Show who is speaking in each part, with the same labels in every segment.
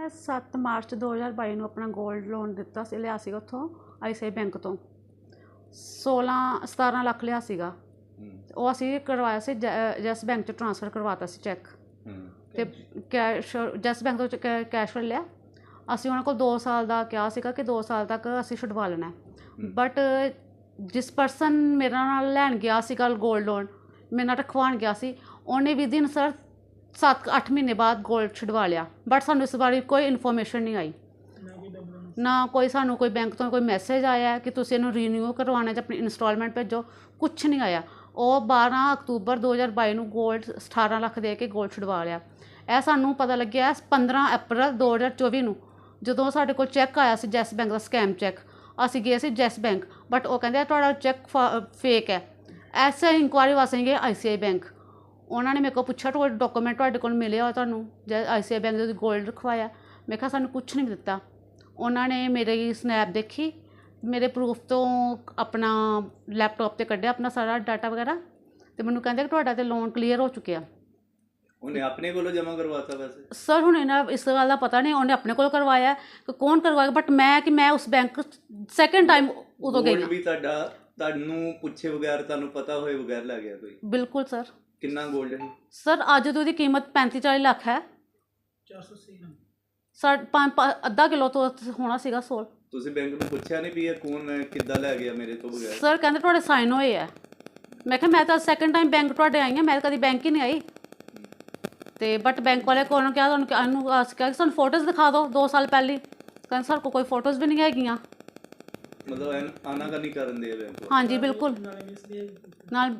Speaker 1: ਮੈਂ 7 ਮਾਰਚ 2022 ਨੂੰ ਆਪਣਾ 골ਡ ਲੋਨ ਦਿੱਤਾ ਸੀ ਲਿਆ ਸੀਗਾ ਉੱਥੋਂ ਆਈਸੀਆਈ ਬੈਂਕ ਤੋਂ। 16 17 ਲੱਖ ਲਿਆ ਸੀਗਾ। ਉਹ ਅਸੀਂ ਕਰਵਾਇਆ ਸੀ ਜੈਸ ਬੈਂਕ ਚ ਟ੍ਰਾਂਸਫਰ ਕਰਵਾਤਾ ਸੀ ਚੈੱਕ। ਤੇ ਕੈਸ਼ ਜੈਸ ਬੈਂਕ ਤੋਂ ਕੈਸ਼ ਲੈ ਲਿਆ। ਅਸੀਂ ਉਹਨਾਂ ਕੋਲ 2 ਸਾਲ ਦਾ ਕਿਹਾ ਸੀਗਾ ਕਿ 2 ਸਾਲ ਤੱਕ ਅਸੀਂ ਛੁਡਵਾ ਲੈਣਾ। ਬਟ ਜਿਸ ਪਰਸਨ ਮੇਰੇ ਨਾਲ ਲੈਣ ਗਿਆ ਸੀਗਾ 골ਡ ਲੋਨ ਮੇਰੇ ਨਾਲ ਰਖਵਾਉਣ ਗਿਆ ਸੀ ਉਹਨੇ ਵੀ ਦਿਨ ਸਰ 7-8 ਮਹੀਨੇ ਬਾਅਦ 골ਡ ਛਡਵਾ ਲਿਆ। ਬਟ ਸਾਨੂੰ ਇਸ ਬਾਰੇ ਕੋਈ ਇਨਫੋਰਮੇਸ਼ਨ ਨਹੀਂ ਆਈ। ਨਾ ਕੋਈ ਸਾਨੂੰ ਕੋਈ ਬੈਂਕ ਤੋਂ ਕੋਈ ਮੈਸੇਜ ਆਇਆ ਕਿ ਤੁਸੀਂ ਇਹਨੂੰ ਰੀਨਿਊ ਕਰਵਾਉਣਾ ਜਾਂ ਆਪਣੀ ਇਨਸਟਾਲਮੈਂਟ ਭੇਜੋ। ਕੁਝ ਨਹੀਂ ਆਇਆ। ਉਹ 12 ਅਕਤੂਬਰ 2022 ਨੂੰ ਗੋਲਡ 18 ਲੱਖ ਦੇ ਕੇ ਗੋਲਡ ਛਡਵਾ ਲਿਆ। ਇਹ ਸਾਨੂੰ ਪਤਾ ਲੱਗਿਆ 15 ਅਪ੍ਰੈਲ 2024 ਨੂੰ, ਜਦੋਂ ਸਾਡੇ ਕੋਲ ਚੈੱਕ ਆਇਆ ਸੀ ਜੈਸ ਬੈਂਕ ਦਾ ਸਕੈਮ ਚੈੱਕ ਅਸੀਂ ਗਏ ਸੀ ਜੈਸ ਬੈਂਕ ਬਟ ਉਹ ਕਹਿੰਦੇ ਤੁਹਾਡਾ ਚੈੱਕ ਫੇਕ ਹੈ। ਐਸਾ ਇਨਕੁਆਇਰੀ ਵਾਸਤੇ ਗਏ ਆਈਸੀਆਈ ਬੈਂਕ। ਉਹਨਾਂ ਨੇ ਮੇਰੇ ਕੋਲ ਪੁੱਛਿਆ ਤੁਹਾਡੇ ਡਾਕੂਮੈਂਟ ਤੁਹਾਡੇ ਕੋਲ ਮਿਲੇ ਹੋ ਤੁਹਾਨੂੰ? ਜੈ ਆਈਸੀਆਈ ਬੈਂਕ ਦੇ 골ਡ ਰਖਵਾਇਆ। ਮੈਂ ਕਿਹਾ ਸਾਨੂੰ ਕੁਝ ਨਹੀਂ ਦਿੱਤਾ। ਉਹਨਾਂ ਨੇ ਮੇਰੀ ਸਨੈਪ ਦੇਖੀ। ਮੇਰੇ ਪ੍ਰੂਫ ਤੋਂ ਆਪਣਾ ਲੈਪਟਾਪ ਤੇ ਕੱਢਿਆ ਆਪਣਾ ਸਾਰਾ ਡਾਟਾ ਵਗੈਰਾ। ਤੇ ਮੈਨੂੰ ਕਹਿੰਦੇ ਕਿ ਤੁਹਾਡਾ ਤੇ ਲੋਨ ਕਲੀਅਰ ਹੋ ਚੁੱਕਿਆ।
Speaker 2: ਉਹਨੇ ਆਪਣੇ ਕੋਲੋਂ ਜਮ੍ਹਾਂ ਕਰਵਾਤਾ ਵੈਸੇ?
Speaker 1: ਸਰ ਹੁਣ ਇਹਨਾਂ ਇਸ ਗੱਲ ਦਾ ਪਤਾ ਨਹੀਂ ਉਹਨੇ ਆਪਣੇ ਕੋਲ ਕਰਵਾਇਆ। ਕਿ ਕੌਣ ਕਰਵਾਇਆ ਬਟ ਮੈਂ ਕਿ ਮੈਂ ਉਸ ਬੈਂਕ ਸੈਕੰਡ ਟਾਈਮ ਉਦੋਂ ਗਈ
Speaker 2: Gold। ਵੀ ਤੁਹਾਡਾ ਤੁਹਾਨੂੰ ਪੁੱਛੇ ਬਗੈਰ ਤੁਹਾਨੂੰ ਪਤਾ ਹੋਏ ਬਗੈਰ ਲੈ ਗਿਆ ਕੋਈ?
Speaker 1: ਬਿਲਕੁਲ ਸਰ
Speaker 2: ਕਿੰਨਾ 골ਡ ਹੈ?
Speaker 1: ਸਰ ਅੱਜ ਤੋਂ ਉਹਦੀ ਕੀਮਤ 35 40 ਲੱਖ ਹੈ।
Speaker 3: 480 ਗ੍ਰਾਮ।
Speaker 1: ਸਰ ਪੰਜ ਪੰਜ- ਅੱਧਾ ਕਿਲੋ ਤੋਂ ਹੋਣਾ ਸੀਗਾ ਸੋਲ।
Speaker 2: ਤੁਸੀਂ ਬੈਂਕ ਨੂੰ ਪੁੱਛਿਆ ਨਹੀਂ ਵੀ ਇਹ ਕੌਣ ਕਿੱਦਾਂ ਲੈ ਗਿਆ ਮੇਰੇ ਤੋਂ ਬਗੈਰ?
Speaker 1: ਸਰ ਕਹਿੰਦੇ ਤੁਹਾਡੇ ਸਾਈਨ ਹੋਏ ਆ। ਮੈਂ ਕਿਹਾ ਮੈਂ ਤਾਂ ਸੈਕੰਡ ਟਾਈਮ ਬੈਂਕ ਤੁਹਾਡੇ ਆਈ ਹਾਂ ਮੈਂ ਤਾਂ ਕਦੀ ਬੈਂਕ ਹੀ ਨਹੀਂ ਆਈ। ਤੇ ਬਟ ਬੈਂਕ ਵਾਲੇ ਕੋਲ ਨੂੰ ਕਿਹਾ ਤੁਹਾਨੂੰ ਕਿ ਇਹਨੂੰ ਆਸ ਕਿਹਾ ਕਿ ਸਾਨੂੰ ਫੋਟੋਜ਼ ਦਿਖਾ ਦਿਓ 2 ਸਾਲ ਪਹਿਲੀ। ਕਹਿੰਦੇ ਸਰ ਕੋਲ ਕੋਈ ਫੋਟੋਜ਼ ਵੀ ਨਹੀਂ ਹੈਗੀਆਂ।
Speaker 2: ਮਤਲਬ ਆਨਾ ਕਰਨੀ ਕਰਨ ਦੇ ਬੈਂਕ
Speaker 1: ਹਾਂਜੀ ਬਿਲਕੁਲ।
Speaker 3: ਦੇ
Speaker 1: ਨਾਲ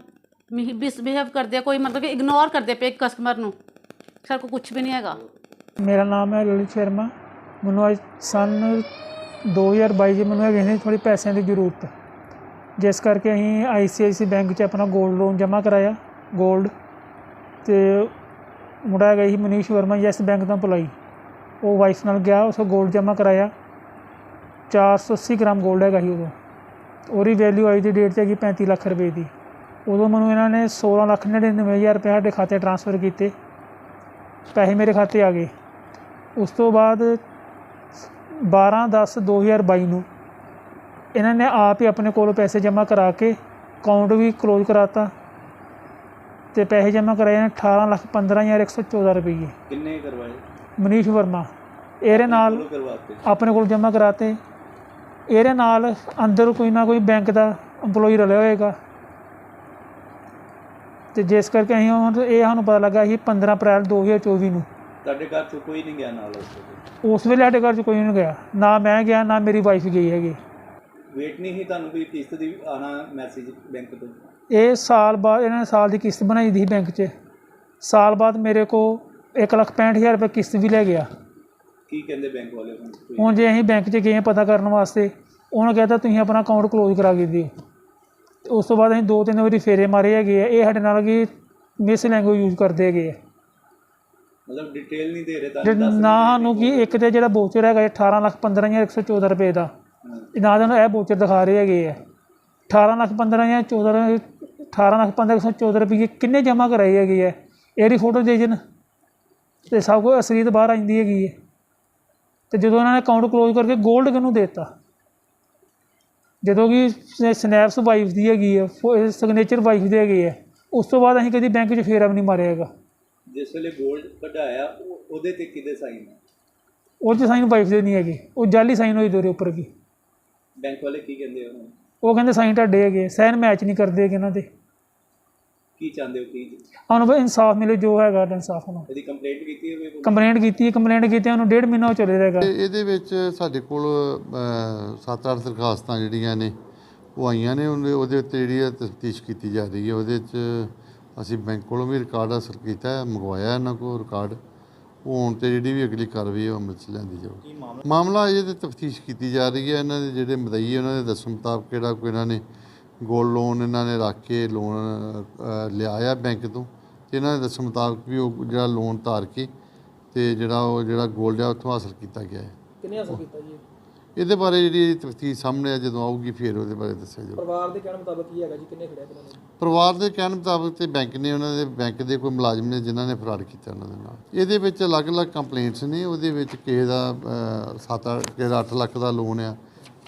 Speaker 1: ਮਿਸਬਿਹੇਵ ਕਰਦੇ ਆ, ਕੋਈ ਮਤਲਬ ਕਿ ਇਗਨੋਰ ਕਰਦੇ ਪਏ ਕਸਟਮਰ ਨੂੰ। ਸਰ ਕੋ ਕੁਝ ਵੀ ਨਹੀਂ ਹੈਗਾ।
Speaker 3: ਮੇਰਾ ਨਾਮ ਹੈ ਲਲਿਤ ਸ਼ਰਮਾ। ਮੈਨੂੰ ਅੱਜ ਸਨ 2022 ਜੀ ਮੈਨੂੰ ਇਹ ਥੋੜੀ ਪੈਸਿਆਂ ਦੀ ਜ਼ਰੂਰਤ। ਹੈ ਜਿਸ ਕਰਕੇ ਅਸੀਂ ਆਈਸੀਆਈਸੀ ਬੈਂਕ 'ਚ ਆਪਣਾ 골ਡ ਲੋਨ ਜਮ੍ਹਾਂ ਕਰਾਇਆ 골ਡ ਤੇ ਮੁੰਡਾ ਗਈ ਮਨੀਸ਼ ਵਰਮਾ, ਯੈਸ ਬੈਂਕ ਤੋਂ ਪੁਲਾਈ ਉਹ ਵਾਈਫ ਨਾਲ ਗਿਆ, ਉਸ 골ਡ ਜਮ੍ਹਾਂ ਕਰਾਇਆ। 480 ਗ੍ਰਾਮ 골ਡ ਹੈਗਾ ਹੀ ਉਦੋਂ। ਉਹਦੀ ਵੈਲਿਊ ਅੱਜ ਦੀ ਡੇਟ 'ਚ ਹੈਗੀ 35 ਲੱਖ ਰੁਪਏ ਦੀ। ਉਦੋਂ ਮੈਨੂੰ ਇਹਨਾਂ ਨੇ 16 ਲੱਖ 99 ਹਜ਼ਾਰ ਰੁਪਏ ਸਾਡੇ ਖਾਤੇ ਟ੍ਰਾਂਸਫਰ ਕੀਤੇ। ਪੈਸੇ ਮੇਰੇ ਖਾਤੇ ਆ ਗਏ। ਉਸ ਤੋਂ ਬਾਅਦ 12 10 2022 ਨੂੰ ਇਹਨਾਂ ਨੇ ਆਪ ਹੀ ਆਪਣੇ ਕੋਲੋਂ ਪੈਸੇ ਜਮ੍ਹਾਂ ਕਰਾ ਕੇ ਅਕਾਊਂਟ ਵੀ ਕਲੋਜ਼ ਕਰਾਤਾ ਤੇ ਪੈਸੇ ਜਮ੍ਹਾਂ ਕਰਾਏ ਨੇ 18 ਲੱਖ 15114 ਰੁਪਏ
Speaker 2: ਕਿੰਨੇ ਕਰਵਾਏ?
Speaker 3: ਮਨੀਸ਼ ਵਰਮਾ ਇਹਦੇ ਨਾਲ ਆਪਣੇ ਕੋਲ ਜਮ੍ਹਾਂ ਕਰਾਤੇ। ਇਹਦੇ ਨਾਲ ਅੰਦਰ ਕੋਈ ਨਾ ਕੋਈ ਬੈਂਕ ਦਾ EMPLOYE ਰਲਿਆ ਹੋਏਗਾ। ਤੇ ਜਿਸ ਕਰਕੇ ਅਸੀਂ ਹੁਣ ਇਹ ਸਾਨੂੰ ਪਤਾ ਲੱਗਾ ਸੀ 15 ਅਪ੍ਰੈਲ 2024 ਨੂੰ।
Speaker 2: ਤੁਹਾਡੇ ਘਰ ਤੋਂ ਕੋਈ ਨਹੀਂ ਗਿਆ ਨਾਲ ਉਸ
Speaker 3: ਵੇਲੇ? ਸਾਡੇ ਘਰ 'ਚ ਕੋਈ ਨਹੀਂ ਗਿਆ। ਨਾ ਮੈਂ ਗਿਆ ਨਾ ਮੇਰੀ ਵਾਈਫ ਗਈ ਹੈਗੀ।
Speaker 2: ਵੇਟ ਨਹੀਂ ਸੀ ਤੁਹਾਨੂੰ ਵੀ ਕਿਸ਼ਤ ਦੀ ਆਣਾ ਮੈਸੇਜ ਬੈਂਕ ਤੋਂ?
Speaker 3: ਇਹ ਸਾਲ ਬਾਅਦ ਇਹਨਾਂ ਨੇ ਸਾਲ ਦੀ ਕਿਸ਼ਤ ਬਣਾਈ ਦੀ ਸੀ ਬੈਂਕ 'ਚ। ਸਾਲ ਬਾਅਦ ਮੇਰੇ ਕੋ 165000 ਰੁਪਏ ਕਿਸ਼ਤ ਵੀ ਲੈ ਗਿਆ।
Speaker 2: ਕੀ ਕਹਿੰਦੇ ਬੈਂਕ ਵਾਲੇ ਹੁਣ?
Speaker 3: ਜੇ ਅਸੀਂ ਬੈਂਕ 'ਚ ਗਏ ਹਾਂ ਪਤਾ ਕਰਨ ਵਾਸਤੇ ਉਹਨਾਂ ਕਹਿੰਦਾ ਤੁਸੀਂ ਆਪਣਾ ਅਕਾਊਂਟ ਕਲੋਜ਼ ਕਰਾ ਕੇ ਦਿਓ। ਉਸ ਤੋਂ ਬਾਅਦ ਅਸੀਂ ਦੋ ਤਿੰਨ ਵਾਰੀ ਫੇਰੇ ਮਾਰੇ ਹੈਗੇ ਆ। ਇਹ ਸਾਡੇ ਨਾਲ ਕੀ ਮਿਸ ਲੈਂਗੁਏਜ ਯੂਜ਼ ਕਰਦੇ ਹੈਗੇ ਆ।
Speaker 2: ਮਤਲਬ ਡਿਟੇਲ ਨਹੀਂ ਦੇ ਰਹੇ
Speaker 3: ਜੇ
Speaker 2: ਤੁਹਾਨੂੰ ਦੱਸ
Speaker 3: ਨਾ ਸਾਨੂੰ ਕੀ ਇੱਕ ਤੇ ਜਿਹੜਾ ਬੋਚਰ ਹੈਗਾ ਇਹ 18 ਲੱਖ 15114 ਰੁਪਏ ਦਾ।
Speaker 2: ਹਾਂ।
Speaker 3: ਇਹ ਨਾ ਤੁਹਾਨੂੰ ਇਹ ਬੋਚਰ ਦਿਖਾ ਰਹੇ ਹੈਗੇ ਆ। 18 ਲੱਖ 15 ਜਾਂ 14 18 ਲੱਖ 1514 ਰੁਪਏ ਕਿੰਨੇ ਜਮ੍ਹਾਂ ਕਰਾਏ ਹੈਗੇ ਆ। ਇਹਦੀ ਫੋਟੋ ਦੇ ਜਨ ਤੇ ਸਭ ਕੁਝ ਅਸਲੀਤ ਬਾਹਰ ਆਂਦੀ ਹੈਗੀ ਹੈ ਤੇ ਜਦੋਂ ਉਹਨਾਂ ਨੇ ਅਕਾਊਂਟ ਕਲੋਜ਼ ਕਰਕੇ 골ਡ ਕਿਹਨੂੰ ਦੇਤਾ? ਜਦੋਂ ਕਿ ਸਨੈਪਸ ਵਾਈਫ ਦੀ ਹੈਗੀ ਹੈ ਸਿਗਨੇਚਰ ਵਾਈਫ ਦੇ ਹੈਗੇ ਆ। ਉਸ ਤੋਂ ਬਾਅਦ ਅਸੀਂ ਕਦੀ ਬੈਂਕ 'ਚ ਫੇਰਾ ਵੀ ਨਹੀਂ ਮਾਰਿਆ ਹੈਗਾ।
Speaker 2: ਜਿਸ ਵੇਲੇ 골ਡ ਕਢਾਇਆ ਉਹ- ਉਹਦੇ ਤੇ ਕਿਹਦੇ ਸਾਈਨ
Speaker 3: ਉਹ 'ਚ ਸਾਈਨ ਵਾਈਫ ਦੇ ਨਹੀਂ ਹੈਗੇ। ਉਹ ਜਾਲੀ ਸਾਈਨ ਹੋਈ ਦੋਰੇ ਉੱਪਰ ਕੀ
Speaker 2: ਬੈਂਕ ਵਾਲੇ ਕੀ ਕਹਿੰਦੇ
Speaker 3: ਉਹ ਕਹਿੰਦੇ ਸਾਈਨ ਤੁਹਾਡੇ ਹੈਗੇ ਸਾਈਨ ਮੈਚ ਨਹੀਂ ਕਰਦੇ ਹੈਗੇ ਇਹਨਾਂ ਦੇ।
Speaker 2: ਕੀ ਚਾਹੁੰਦੇ ਹੋ ਕੀ?
Speaker 3: ਸਾਨੂੰ ਬਈ ਇਨਸਾਫ ਮਿਲੇ ਜੋ ਹੈਗਾ ਇਨਸਾਫ ਨੂੰ
Speaker 2: ਇਹਦੀ ਕੰਪਲੇਂਟ ਕੀਤੀ ਹੋਵੇ ਕੋਈ?
Speaker 3: ਕੰਪਲੇਂਟ ਕੀਤੀ ਹੈ ਕੰਪਲੇਂਟ ਕੀਤੀ ਉਹਨੂੰ ਡੇਢ ਮਹੀਨਾ ਹੋ ਚੱਲੇ ਰਹੇਗਾ
Speaker 4: ਇਹਦੇ ਵਿੱਚ ਸਾਡੇ ਕੋਲ 7-8 ਦਰਖਾਸਤਾਂ ਜਿਹੜੀਆਂ ਨੇ ਉਹ ਆਈਆਂ ਨੇ ਉਹਦੇ ਉਹਦੇ ਉੱਤੇ ਜਿਹੜੀ ਤਫਤੀਸ਼ ਕੀਤੀ ਜਾ ਰਹੀ ਹੈ। ਉਹਦੇ 'ਚ ਅਸੀਂ ਬੈਂਕ ਕੋਲੋਂ ਵੀ ਰਿਕਾਰਡ ਹਾਸਲ ਕੀਤਾ ਹੈ ਮੰਗਵਾਇਆ ਇਹਨਾਂ ਕੋਲ ਰਿਕਾਰਡ। ਉਹ ਹੁਣ ਤੇ ਜਿਹੜੀ ਵੀ ਅਗਲੀ ਕਾਰਵਾਈ ਉਹ ਅਮਲ 'ਚ ਲਿਆਂਦੀ ਜਾਊਗੀ। ਮਾਮਲਾ? ਅਜੇ ਤੇ ਤਫਤੀਸ਼ ਕੀਤੀ ਜਾ ਰਹੀ ਹੈ। ਇਹਨਾਂ ਦੇ ਜਿਹੜੇ ਮਦਈ ਉਹਨਾਂ ਦੇ ਦੱਸਣ ਮੁਤਾਬਕ ਕਿਹੜਾ ਕੋਈ ਇਹਨਾਂ ਨੇ ਗੋਲਡ ਲੋਨ ਇਹਨਾਂ ਨੇ ਰੱਖ ਕੇ ਲੋਨ ਲਿਆ ਆ ਬੈਂਕ ਤੋਂ। ਤੇ ਇਹਨਾਂ ਦੇ ਦੱਸਣ ਮੁਤਾਬਕ ਵੀ ਉਹ ਜਿਹੜਾ ਲੋਨ ਧਾਰ ਕੇ ਤੇ ਜਿਹੜਾ ਉਹ ਜਿਹੜਾ 골ਡ ਆ ਉੱਥੋਂ ਹਾਸਲ ਕੀਤਾ ਗਿਆ ਹੈ।
Speaker 3: ਕਿੰਨੇ ਹਾਸਲ ਕੀਤਾ ਜੀ?
Speaker 4: ਇਹਦੇ ਬਾਰੇ ਜਿਹੜੀ ਤਫਤੀਸ਼ ਸਾਹਮਣੇ ਆ ਜਦੋਂ ਆਊਗੀ ਫਿਰ ਉਹਦੇ ਬਾਰੇ ਦੱਸਿਆ ਜਾਊਗਾ
Speaker 5: ਪਰਿਵਾਰ ਦੇ ਕਹਿਣ ਮੁਤਾਬਕ ਕੀ ਹੈਗਾ ਜੀ? ਕਿੰਨੇ ਖੜਿਆ ਕਿੰਨੇ
Speaker 4: ਪਰਿਵਾਰ ਦੇ ਕਹਿਣ ਮੁਤਾਬਕ ਤੇ ਬੈਂਕ ਨੇ ਉਹਨਾਂ ਦੇ ਬੈਂਕ ਦੇ ਕੋਈ ਮੁਲਾਜ਼ਮ ਨੇ ਜਿਨ੍ਹਾਂ ਨੇ ਫਰਾਡ ਕੀਤਾ ਉਹਨਾਂ ਦੇ ਨਾਲ। ਇਹਦੇ ਵਿੱਚ ਅਲੱਗ-ਅਲੱਗ ਕੰਪਲੇਂਟਸ ਨੇ ਉਹਦੇ ਵਿੱਚ ਕਿਸੇ ਦਾ 7 ਕਿਸੇ ਦਾ 8 ਲੱਖ ਦਾ ਲੋਨ ਆ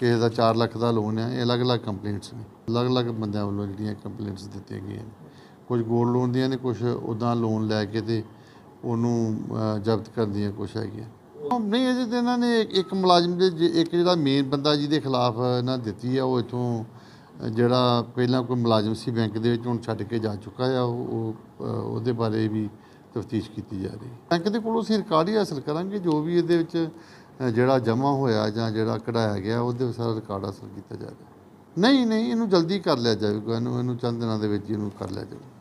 Speaker 4: ਕਿਸੇ ਦਾ 4 ਲੱਖ ਦਾ ਲੋਨ ਆ, ਇਹ ਅਲੱਗ-ਅਲੱਗ ਕੰਪਲੇਂਟਸ ਨੇ। ਅਲੱਗ-ਅਲੱਗ ਬੰਦਿਆਂ ਵੱਲੋਂ ਜਿਹੜੀਆਂ ਕੰਪਲੇਂਟਸ ਦਿੱਤੀਆਂ ਗਈਆਂ ਨੇ। ਕੁਝ ਗੋਲਡ ਲੋਨ ਦੀਆਂ ਨੇ, ਕੁਝ ਉਦਾਂ ਲੋਨ ਲੈ ਕੇ ਤੇ ਉਹਨੂੰ ਜ਼ਬਤ ਕਰਨ ਦੀਆਂ ਕੁਛ ਹੈਗੀਆਂ। ਉਹ ਨਹੀਂ, ਅਜੇ ਤੇ ਇਹਨਾਂ ਨੇ ਇੱਕ- ਮੁਲਾਜ਼ਮ ਦੇ ਜੇ- ਇੱਕ ਜਿਹੜਾ ਮੇਨ ਬੰਦਾ ਜਿਹਦੇ ਖਿਲਾਫ ਇਹਨਾਂ ਦਿੱਤੀ ਆ, ਉਹ ਇਥੋਂ, ਜਿਹੜਾ ਪਹਿਲਾਂ ਕੋਈ ਮੁਲਾਜ਼ਮ ਸੀ ਬੈਂਕ ਦੇ ਵਿੱਚ ਹੁਣ ਛੱਡ ਕੇ ਜਾ ਚੁੱਕਾ ਆ, ਉਹ ਉਹਦੇ ਬਾਰੇ ਵੀ ਤਫਤੀਸ਼ ਕੀਤੀ ਜਾ ਰਹੀ ਹੈ। ਬੈਂਕ ਦੇ ਕੋਲੋਂ ਅਸੀਂ ਰਿਕਾਰਡ ਹੀ ਹਾਸਲ ਕਰਾਂਗੇ, ਜੋ ਵੀ ਇਹਦੇ ਵਿੱਚ ਜਿਹੜਾ ਜਮ੍ਹਾਂ ਹੋਇਆ ਜਾਂ ਜਿਹੜਾ ਕਢਾਇਆ ਗਿਆ, ਉਹਦੇ ਸਾਰਾ ਰਿਕਾਰਡ ਹਾਸਲ ਕੀਤਾ ਜਾਵੇ ਨਹੀਂ ਨਹੀਂ, ਇਹਨੂੰ ਜਲਦੀ ਕਰ ਲਿਆ ਜਾਵੇਗਾ ਇਹਨੂੰ ਇਹਨੂੰ ਚੰਦ ਦਿਨਾਂ ਦੇ ਵਿੱਚ ਹੀ ਇਹਨੂੰ ਕਰ ਲਿਆ ਜਾਵੇਗਾ